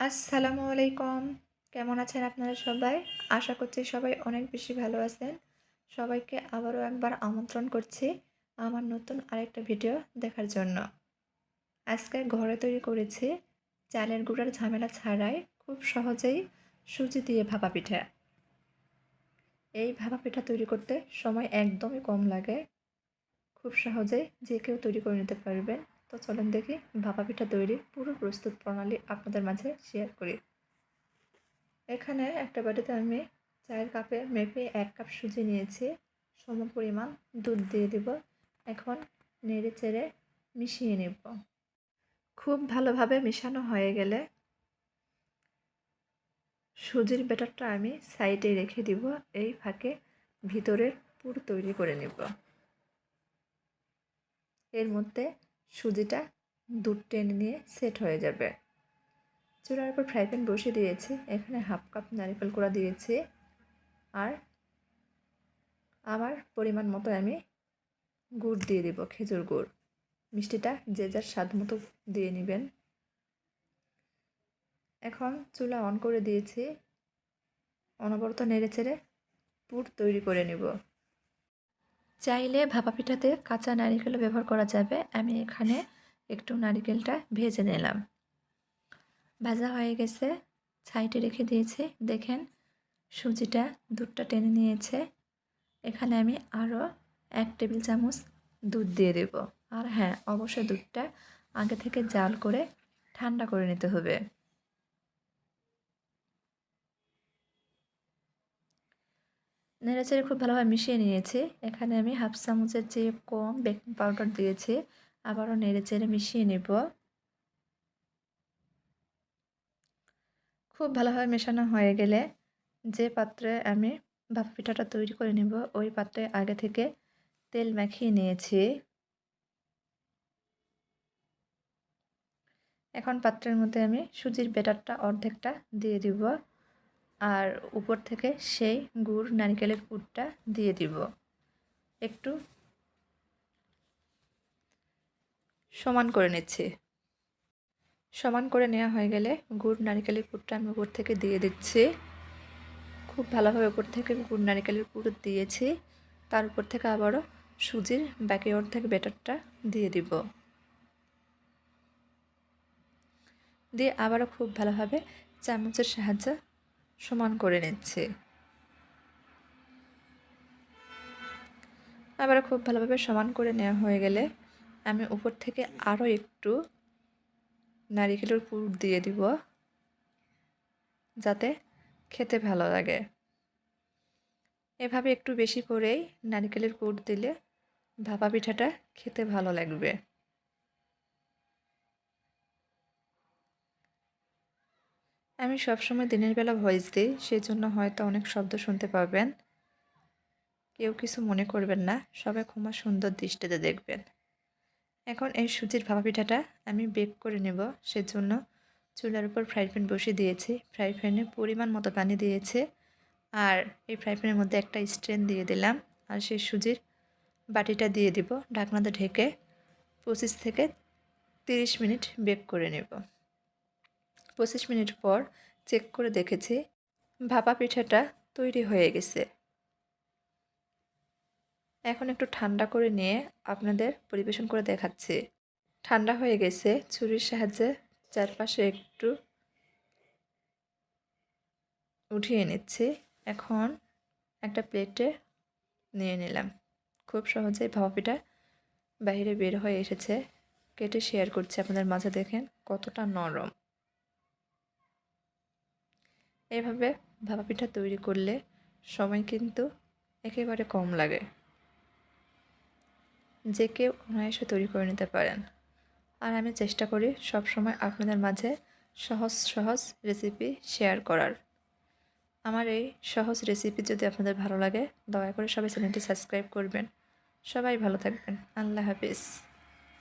আসসালামু আলাইকুম। কেমন আছেন আপনারা সবাই? আশা করছি সবাই অনেক বেশি ভালো আছেন। সবাইকে আবারও একবার আমন্ত্রণ করছি আমার নতুন আরেকটা ভিডিও দেখার জন্য। আজকে ঘরে তৈরি করেছি চালের গুঁড়ার ঝামেলা ছাড়াই খুব সহজেই সুজি দিয়ে ভাপা পিঠা। এই ভাপা পিঠা তৈরি করতে সময় একদমই কম লাগে। খুব সহজেই যে কেউ তৈরি করে নিতে পারবেন। তো চলেন দেখি ভাপা পিঠা তৈরির পুরো প্রস্তুত প্রণালী আপনাদের মাঝে শেয়ার করি। এখানে একটা বাটিতে আমি চায়ের কাপে মেপে এক কাপ সুজি নিয়েছি। সম পরিমাণ দুধ দিয়ে দিব। এখন নেড়ে চেড়ে মিশিয়ে নেব। খুব ভালোভাবে মেশানো হয়ে গেলে সুজির ব্যাটারটা আমি সাইডে রেখে দিব। এই ফাঁকে ভিতরের পুর তৈরি করে নেব। এর মধ্যে সুজিটা দুধ টেনে নিয়ে সেট হয়ে যাবে। চুলার উপর ফ্রাই প্যান বসিয়ে দিয়েছি। এখানে হাফ কাপ নারিকেল কোড়া দিয়েছি। আর আমার পরিমাণ মতো আমি গুড় দিয়ে দিব, খেজুর গুড়। মিষ্টিটা যে যার স্বাদ মতো দিয়ে নেবেন। এখন চুলা অন করে দিয়েছি। অনবরত নেড়ে চেড়ে পুর তৈরি করে নিব। চাইলে ভাপা পিঠাতে কাঁচা নারিকেলও ব্যবহার করা যাবে। আমি এখানে একটু নারিকেলটা ভেজে নিলাম। ভাজা হয়ে গেছে। সাইডে রেখে দিয়েছি। দেখেন, সুজিটা দুধটা টেনে নিয়েছে। এখানে আমি আরও এক টেবিল চামচ দুধ দিয়ে দেব। আর হ্যাঁ অবশ্যই দুধটা আগে থেকে জাল করে ঠান্ডা করে নিতে হবে। নেড়েচেড়ে খুব ভালোভাবে মিশিয়ে নিয়েছি। এখানে আমি হাফ চামচের চেয়ে কম বেকিং পাউডার দিয়েছি, আবারও নেড়েচেড়ে মিশিয়ে নেব। খুব ভালোভাবে মেশানো হয়ে গেলে যে পাত্রে আমি ভাপা পিঠাটা তৈরি করে নেব, ওই পাত্রে আগে থেকে তেল মাখিয়ে নিয়েছি। এখন পাত্রের মধ্যে আমি সুজির বেটারটা অর্ধেকটা দিয়ে দিব। আর উপর থেকে সেই গুড় নারিকেলের পুরটা দিয়ে দিব। একটু সমান করে নিচ্ছি। সমান করে নেওয়া হয়ে গেলে গুড় নারিকেলের পুরটা আমি উপর থেকে দিয়ে দিচ্ছি। খুব ভালোভাবে উপর থেকে গুড় নারকেলের পুর দিয়েছি। তার উপর থেকে আবারও সুজির বাকি অর্ধেক ব্যাটারটা দিয়ে দিব। দিয়ে আবারও খুব ভালোভাবে চামচের সাহায্যে সমান করে নিচ্ছে। আবার খুব ভালোভাবে সমান করে নেওয়া হয়ে গেলে আমি উপর থেকে আরও একটু নারিকেলের পুর দিয়ে দিব, যাতে খেতে ভালো লাগে। এভাবে একটু বেশি করেই নারিকেলের পুর দিলে ভাপা পিঠাটা খেতে ভালো লাগবে। আমি সবসময় দিনের বেলা ভয়েস দিই সেই জন্য হয়তো অনেক শব্দ শুনতে পাবেন কেউ কিছু মনে করবেন না, সবাই ক্ষমা সুন্দর দৃষ্টিতে দেখবেন। এখন এই সুজির ভাপা পিঠাটা আমি বেক করে নেব, সেজন্য চুলার উপর ফ্রাই প্যান বসিয়ে দিয়েছি। ফ্রাই প্যানে পরিমাণ মতো পানি দিয়েছে, আর এই ফ্রাই প্যানের মধ্যে একটা স্ট্রেন দিয়ে দিলাম, আর সেই সুজির বাটিটা দিয়ে দিব। ঢাকনাতে ঢেকে পঁচিশ থেকে তিরিশ মিনিট বেক করে নেব। পঁচিশ মিনিট পর চেক করে দেখেছি, ভাপা পিঠাটা তৈরি হয়ে গেছে। এখন একটু ঠান্ডা করে নিয়ে আপনাদের পরিবেশন করে দেখাচ্ছি। ঠান্ডা হয়ে গেছে, ছুরির সাহায্যে চারপাশে একটু উঠিয়ে নিচ্ছি। এখন একটা প্লেটে নিয়ে নিলাম। খুব সহজেই ভাপা পিঠা বাইরে বের হয়ে এসেছে। কেটে শেয়ার করছি, আপনাদের মাঝে দেখেন কতটা নরম। এভাবে ভাপা পিঠা তৈরি করলে সময় কিন্তু একেবারে কম লাগে। যে কেউ অনায়াসে তৈরি করে নিতে পারেন। আর আমি চেষ্টা করি সব সময় আপনাদের মাঝে সহজ সহজ রেসিপি শেয়ার করার। আমার এই সহজ রেসিপি যদি আপনাদের ভালো লাগে, দয়া করে সবাই চ্যানেলটি সাবস্ক্রাইব করবেন। সবাই ভালো থাকবেন। আল্লাহ হাফিজ।